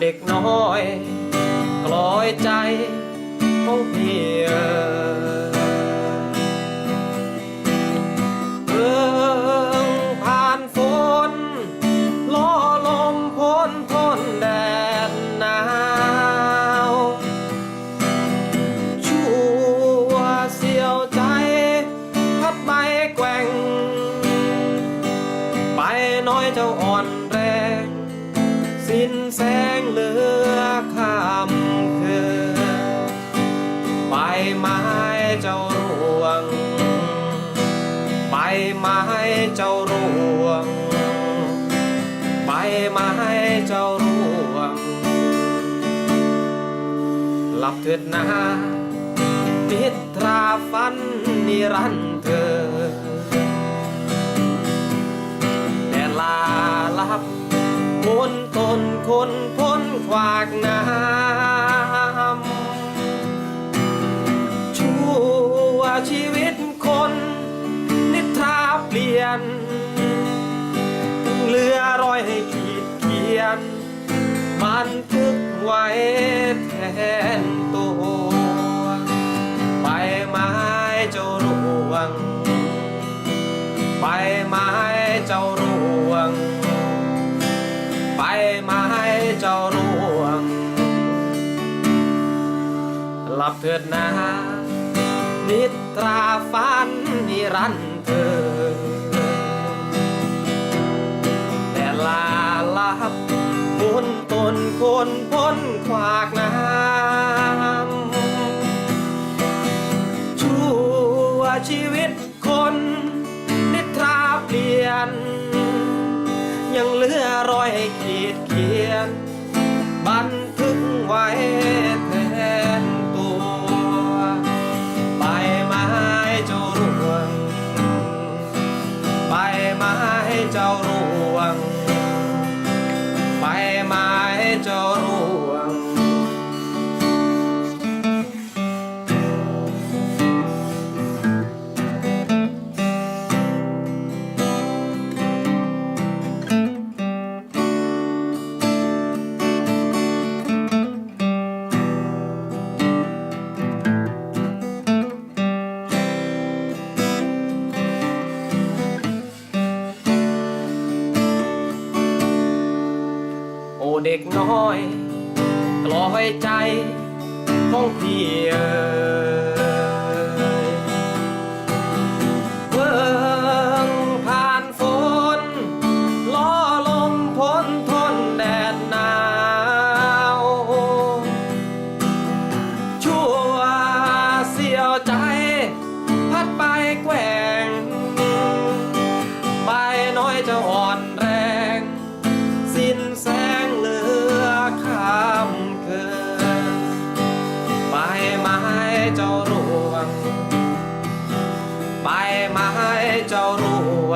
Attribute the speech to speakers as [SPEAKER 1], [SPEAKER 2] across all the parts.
[SPEAKER 1] เด็กน้อยกลอยใจของพี่เเพิ่งผ่านฝนล้อลมพ้นทนแดดหนาวชั่วเสียวใจ พัดใบแกว่ง ไปน้อยเจ้าอ่อนแรงสิ้นแสง เจ้าร่วง ใบไม้เจ้าร่วง ใบไม้เจ้าร่วง หลับเถิดนะนิทราฝันนิรันเธอแต่ลาลับคนตนคนพ้นขวากน้ำ นเหลือรอยให้ขีดเขียนบันทึกไว้แทนตัวใบไม้เจ้าร่วงใบไม้เจ้าร่วงใบไม้เจ้าร่วง หลับเถิดนะนิทราฝันนิรันด บคนตนคนพ้นขวากน้ำชั่วชีวิตคนนิทราเปลี่ยน ยังเหลือรอยให้ขีดเขียน บันทึกไว้ เด็กน้อยกลอยใจของพี่เอ๋ยเพิ่งผ่านฝนล้อลมพ้นทนแดดหนาว ชั่วเสียวใจ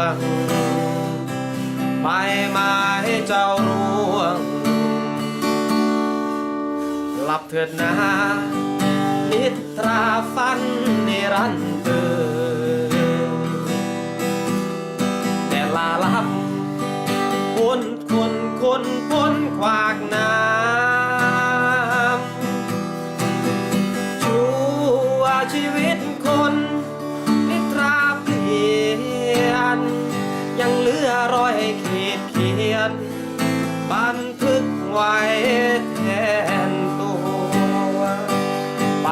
[SPEAKER 1] วงใบไม้เจ้าร่วงหลับเถิดนะนิทราฝันนิรันดร์เธอแต่ลาลับคนคนคนพ้นขวากน้ำ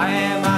[SPEAKER 1] ทึก